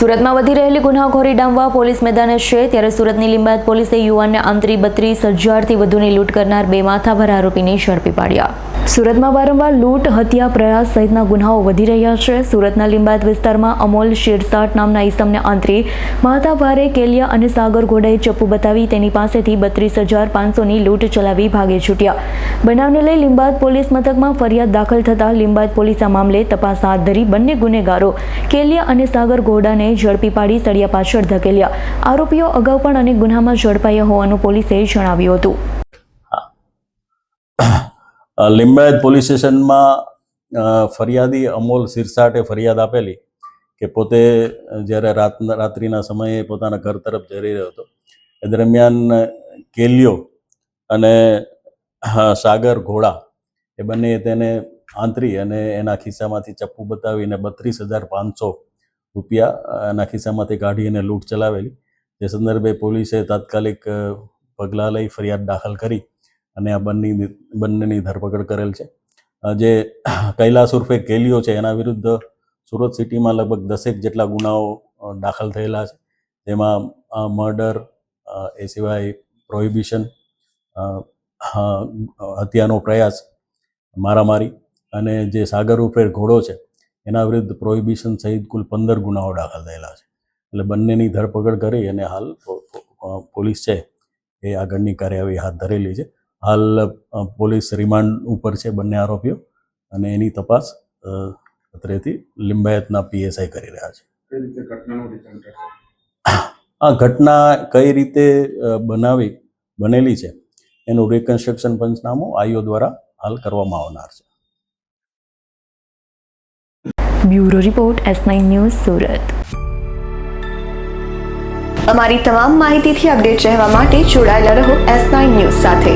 સુરતમાં વધી રહેલી ગુનાખોરી ડામવા પોલીસ મેદાને છે. ત્યારે સુરતની લીંબાયત પોલીસે યુવાનને આંતરી બત્રીસ હજારથી વધુની લૂંટ કરનાર બે માથાભર આરોપીને ઝડપી પાડ્યા. સુરતમાં વારંવાર લૂંટ, હત્યા, પ્રયાસ સહિતના ગુનાઓ વધી રહ્યા છે. સુરતના લિંબાયત વિસ્તારમાં અમોલ શિરસાટ નામના ઈસમને આંતરી માથાભારે કેલિયા અને સાગર ઘોડાએ ચપ્પુ બતાવી તેની પાસેથી બત્રીસ હજાર પાંચસોની લૂંટ ચલાવી ભાગે છૂટ્યા. બનાવને લઈ લિંબાયત પોલીસ મથકમાં ફરિયાદ દાખલ થતાં લિંબાયત પોલીસ આ મામલે તપાસ હાથ ધરી બંને ગુનેગારો કેલિયા અને સાગર ઘોડાને ઝડપી પાડી સળિયા પાછળ ધકેલ્યા. આરોપીઓ અગાઉ પણ અનેક ગુનામાં ઝડપાયા હોવાનું પોલીસે જણાવ્યું હતું. લિંબાયત પોલીસ સ્ટેશનમાં ફરિયાદી અમોલ સિરસાટે ફરિયાદ આપેલી કે પોતે જ્યારે રાત, રાત્રિના સમયે પોતાના ઘર તરફ જઈ રહ્યો હતો. એ દરમિયાન કેલિયો અને સાગર ઘોડા એ બંને તેને આંતરી અને એના ખિસ્સામાંથી ચપ્પુ બતાવીને બત્રીસ હજાર પાંચસો રૂપિયા એના ખિસ્સામાંથી કાઢી અને લૂંટ ચલાવેલી. તે સંદર્ભે પોલીસે તાત્કાલિક પગલાં લઈ ફરિયાદ દાખલ કરી. અને આ બંને બંનેની ધરપકડ કરેલ છે. જે કૈલાસ ઉર્ફે કેલિયો છે, એના વિરુદ્ધ સુરત સિટીમાં લગભગ દસેક જેટલા ગુનાઓ દાખલ થયેલા છે. જેમાં મર્ડર એ સિવાય પ્રોહિબિશન હત્યાનો પ્રયાસ, મારામારી અને જે સાગર ઉપર ઘોડો છે, એના વિરુદ્ધ પ્રોહિબિશન સહિત કુલ પંદર ગુનાઓ દાખલ થયેલા છે. એટલે બંનેની ધરપકડ કરી અને હાલ પોલીસ છે, એ આગળની કાર્યવાહી હાથ ધરેલી છે. હાલ પોલીસ રિમાન્ડ ઉપર છે બંને આરોપીઓ અને એની તપાસ અત્રેથી લિંબાયતના પીએસઆઈ કરી રહ્યા છે. આ ઘટના કઈ રીતે બનાવી બનેલી છે એનું રિકન્સ્ટ્રક્શન પંચનામું આઈઓ દ્વારા હાલ કરવામાં આવનાર છે. Bureau report S nine news Surat. અમારી તમામ માહિતીથી અપડેટ રહેવા માટે જોડાયેલા રહો એસ નાઇન ન્યૂઝ સાથે.